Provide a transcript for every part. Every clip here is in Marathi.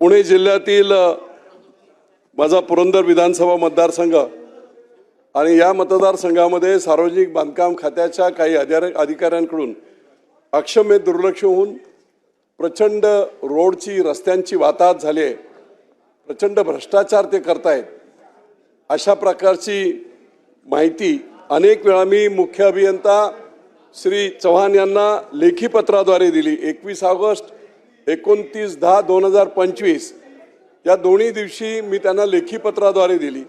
पुणे जिल्ह्यातील माझा पुरंदर विधानसभा मतदारसंघ आणि या मतदारसंघामध्ये सार्वजनिक बांधकाम खात्याच्या काही अधिकार अधिकाऱ्यांकडून अक्षम्य दुर्लक्ष होऊन प्रचंड रोडची रस्त्यांची वाताहत झाली आहे. प्रचंड भ्रष्टाचार ते करतायत. अशा प्रकारची माहिती अनेक वेळा मी मुख्य अभियंता श्री चव्हाण यांना लेखी पत्राद्वारे दिली. एकवीस ऑगस्ट एकोणतीस दहा दोन हजार पंचवीस या दोन्ही दिवशी मी त्यांना लेखी पत्राद्वारे दिली.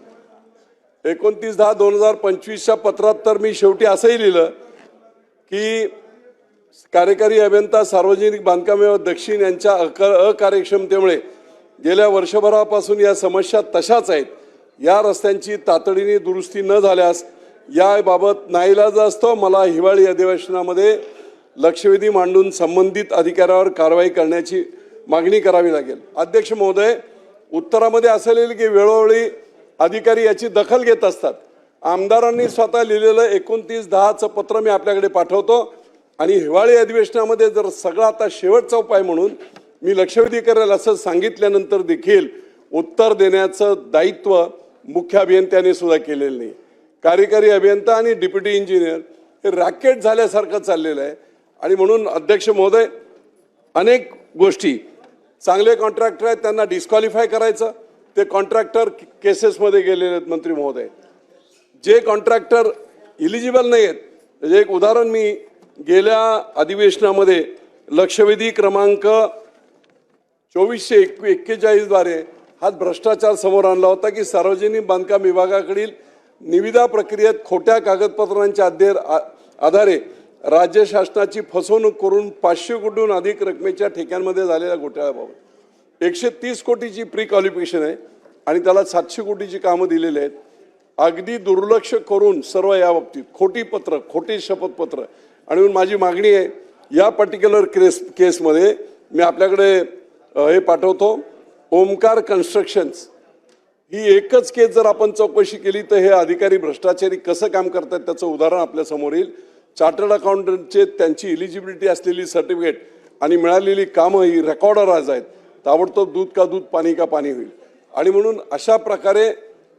एकोणतीस दहा दोन हजार पंचवीसच्या पत्रात तर मी शेवटी असंही लिहिलं की कार्यकारी अभियंता सार्वजनिक बांधकाम व दक्षिण यांच्या अक अकार्यक्षमतेमुळे गेल्या वर्षभरापासून या समस्या तशाच आहेत. या रस्त्यांची तातडीने दुरुस्ती न झाल्यास याबाबत नाईलाज असतो. मला हिवाळी अधिवेशनामध्ये लक्षवेधी मांडून संबंधित अधिकाऱ्यावर कारवाई करण्याची मागणी करावी लागेल. अध्यक्ष महोदय उत्तरामध्ये असं लिहिलं की वेळोवेळी अधिकारी याची दखल घेत असतात. आमदारांनी स्वतः लिहिलेलं एकोणतीस दहाचं पत्र मी आपल्याकडे पाठवतो. आणि हिवाळी अधिवेशनामध्ये जर सगळा आता शेवटचा उपाय म्हणून मी लक्षवेधी करेल असं सांगितल्यानंतर देखील उत्तर देण्याचं दायित्व मुख्य अभियंत्याने सुद्धा केलेलं नाही. कार्यकारी अभियंता आणि डिप्युटी इंजिनियर हे रॅकेट झाल्यासारखं चाललेलं आहे. आणि म्हणून अध्यक्ष महोदय अनेक गोष्टी चांगले कॉन्ट्रॅक्टर आहेत त्यांना डिस्क्वालिफाय करायचं. ते कॉन्ट्रॅक्टर केसेसमध्ये गेलेले आहेत मंत्री महोदय. जे कॉन्ट्रॅक्टर इलिजिबल नाही आहेत म्हणजे एक उदाहरण मी गेल्या अधिवेशनामध्ये लक्षवेधी क्रमांक चोवीसशे एक एक्केचाळीसद्वारे हा भ्रष्टाचार समोर आणला होता की सार्वजनिक बांधकाम विभागाकडील निविदा प्रक्रियेत खोट्या कागदपत्रांच्या आधे आ- आधारे राज्य शासनाची फसवणूक करून पाचशे कोटीहून अधिक रकमेच्या ठेक्यांमध्ये झालेल्या घोटाळ्याबाबत. एकशे तीस कोटीची प्री क्वालिफिकेशन आहे आणि त्याला सातशे कोटीची कामं दिलेली आहेत. अगदी दुर्लक्ष करून सर्व या बाबतीत खोटी पत्र खोटी शपथपत्र. आणि माझी मागणी आहे या पर्टिक्युलर केस केसमध्ये मी आपल्याकडे हे पाठवतो. ओमकार कन्स्ट्रक्शन्स ही एकच केस जर आपण चौकशी केली तर हे अधिकारी भ्रष्टाचारी कसं काम करतात त्याचं उदाहरण आपल्यासमोर येईल. चार्टर्ड अकाउंटंटचे त्यांची इलिजिबिलिटी असलेली सर्टिफिकेट आणि मिळालेली कामं ही रेकॉर्डर आज आहेत. ताबडतोब दूध का दूध पाणी का पाणी होईल. आणि म्हणून अशा प्रकारे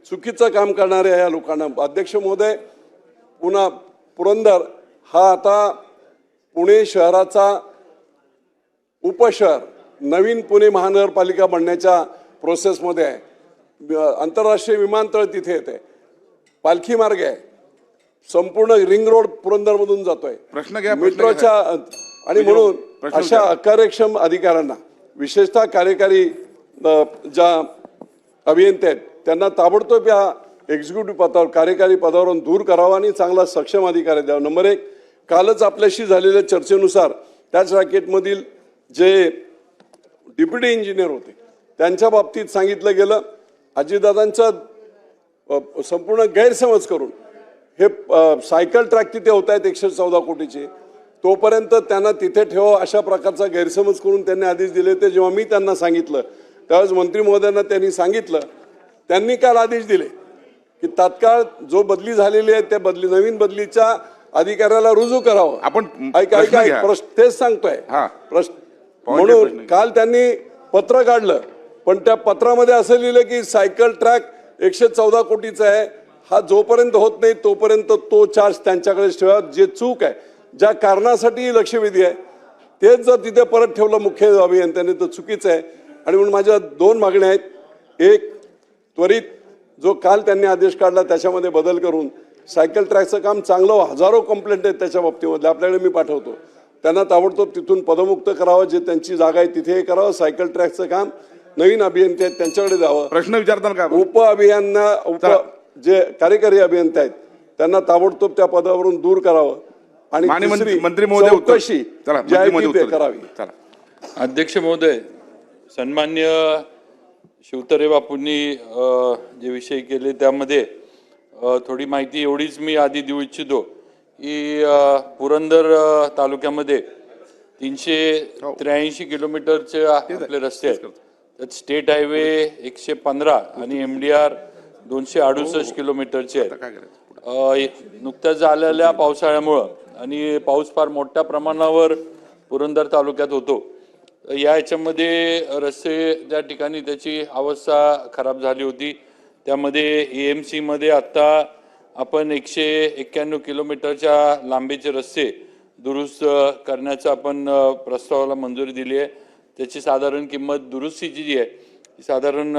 चुकीचं काम करणाऱ्या या लोकांना अध्यक्ष महोदय पुन्हा पुरंदर हा आता पुणे शहराचा उपशहर नवीन पुणे महानगरपालिका बनण्याच्या प्रोसेसमध्ये आहे. आंतरराष्ट्रीय विमानतळ तिथे येते. पालखी मार्ग आहे. संपूर्ण रिंग रोड पुरंदरमधून जातोय. प्रश्न घ्या, प्रश्न मेट्रोच्या आणि म्हणून प्रश्न अशा विचारा. अकार्यक्षम अधिकाऱ्यांना विशेषतः कार्यकारी अ, ज्या अभियंते आहेत त्यांना ताबडतोब या एक्झिक्युटिव्ह पदावर कार्यकारी पदावरून दूर करावा आणि चांगला सक्षम अधिकारी द्यावा. नंबर एक कालच आपल्याशी झालेल्या चर्चेनुसार त्याच रॅकेटमधील जे डेप्युटी इंजिनियर होते त्यांच्या बाबतीत सांगितलं गेलं. अजितदादांचा अ, संपूर्ण गैरसमज करून हे सायकल ट्रॅक तिथे होत आहेत एकशे चौदा कोटीचे. तोपर्यंत त्यांना तिथे ठेवा अशा प्रकारचा गैरसमज करून त्यांनी आदेश दिले होते जेव्हा मी त्यांना सांगितलं. त्यावेळेस मंत्री महोदयांना त्यांनी सांगितलं. त्यांनी काल आदेश दिले की तात्काळ जो बदली झालेली आहे त्या बदली नवीन बदलीच्या अधिकाऱ्याला रुजू करावं. आपण प्रश्न तेच सांगतोय. हा. म्हणून. काल त्यांनी पत्र काढलं. पण त्या पत्रामध्ये असं लिहिलं की सायकल ट्रॅक एकशे चौदा कोटीचा आहे. हा जोपर्यंत होत नाही तोपर्यंत तो चार्ज त्यांच्याकडे ठेवा. जे चूक आहे ज्या कारणासाठी ही लक्षवेधी आहे तेच जर तिथे परत ठेवलं मुख्य अभियंत्याने तर चुकीचं आहे. आणि म्हणून माझ्या दोन मागण्या आहेत. एक त्वरित जो काल त्यांनी आदेश काढला त्याच्यामध्ये बदल करून सायकल ट्रॅकचं काम चांगलं व्हावं. हजारो कंप्लेंट आहेत त्याच्या बाबतीमध्ये आपल्याकडे मी पाठवतो. त्यांना ताबडतोब तिथून पदमुक्त करावं जे त्यांची जागा आहे तिथे हे करावं. सायकल ट्रॅकचं काम नवीन अभियंते आहेत त्यांच्याकडे द्यावं प्रश्न विचारताल का उप अभियांना. जे कार्यकारी अभियंते आहेत त्यांना ताबडतोब त्या पदावरून दूर करावं. आणि मंत्री महोदय करावी. चला. अध्यक्ष महोदय सन्मान्य शिवतरे बापूंनी जे विषय केले त्यामध्ये थोडी माहिती एवढीच मी आधी देऊ इच्छितो की पुरंदर तालुक्यामध्ये तीनशे त्र्याऐंशी किलोमीटरचे आपले रस्ते आहेत. त्यात स्टेट हायवे एकशे पंधरा आणि एम डी आर दोनशे अडुसष्ट किलोमीटरचे काय करायचं अ, नुकत्याच झालेल्या पावसाळ्यामुळं आणि पाऊस फार मोठ्या प्रमाणावर पुरंदर तालुक्यात होतो. या याच्यामध्ये रस्ते त्या ठिकाणी त्याची अवस्था खराब झाली होती. त्यामध्ये ए एम सीमध्ये आत्ता आपण एकशे एक्क्याण्णव किलोमीटरच्या लांबीचे रस्ते दुरुस्त करण्याचं आपण प्रस्तावाला मंजुरी दिली आहे. त्याची साधारण किंमत दुरुस्तीची जी आहे ती साधारण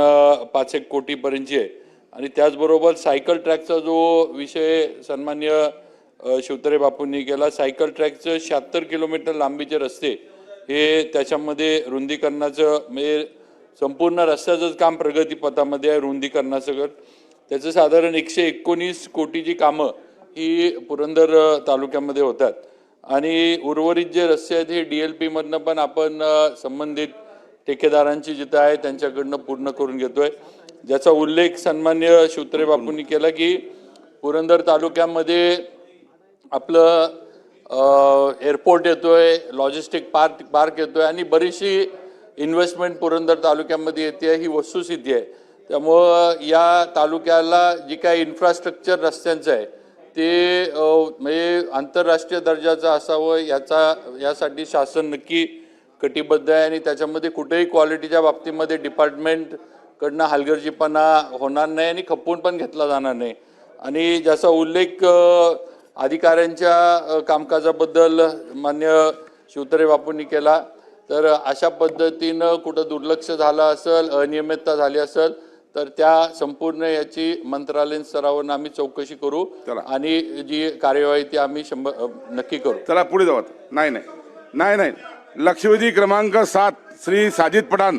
पाच एक कोटीपर्यंतची आहे. आणि त्याचबरोबर सायकल ट्रॅकचा जो विषय सन्मान्य शिवतरे बापूंनी केला सायकल ट्रॅकचं शहात्तर किलोमीटर लांबीचे रस्ते हे त्याच्यामध्ये रुंदीकरणाचं म्हणजे संपूर्ण रस्त्याचंच काम प्रगतीपथामध्ये आहे रुंदीकरणाचं त्याचं साधारण एकशे एकोणीस कोटीची कामं ही पुरंदर तालुक्यामध्ये होतात. आणि उर्वरित जे रस्ते आहेत हे डी एल पीमधनं पण आपण संबंधित ठेकेदारांची जिथं आहे त्यांच्याकडनं पूर्ण करून घेतोय. ज्याचा उल्लेख सन्मान्य शिवतरे बापूंनी केला की पुरंदर तालुक्यामध्ये आपलं एअरपोर्ट येतोय लॉजिस्टिक पार्क पार्क येतोय आणि बरीचशी इन्व्हेस्टमेंट पुरंदर तालुक्यामध्ये येते ही वस्तुस्थिती आहे. त्यामुळं या तालुक्याला जी काय इन्फ्रास्ट्रक्चर रस्त्यांचं आहे ते म्हणजे आंतरराष्ट्रीय दर्जाचं असावं याचा यासाठी शासन नक्की कटिबद्ध आहे आणि त्याच्यामध्ये कुठेही क्वालिटीच्या बाबतीमध्ये डिपार्टमेंट डिपार्टमेंटकडनं हलगर्जीपणा होणार नाही आणि खपवून पण घेतला जाणार नाही. आणि ज्याचा उल्लेख अधिकाऱ्यांच्या कामकाजाबद्दल मान्य शिवतरे बापूंनी केला तर अशा पद्धतीनं कुठं दुर्लक्ष झालं असेल अनियमितता झाली असेल तर त्या संपूर्ण याची मंत्रालयीन स्तरावर आम्ही चौकशी करू. आणि जी कार्यवाही ती आम्ही शंभर नक्की करू. चला पुढे जाऊ. नाही नाही. नाही नाही. लक्षवेधी क्रमांक सात श्री साजिद पठाण.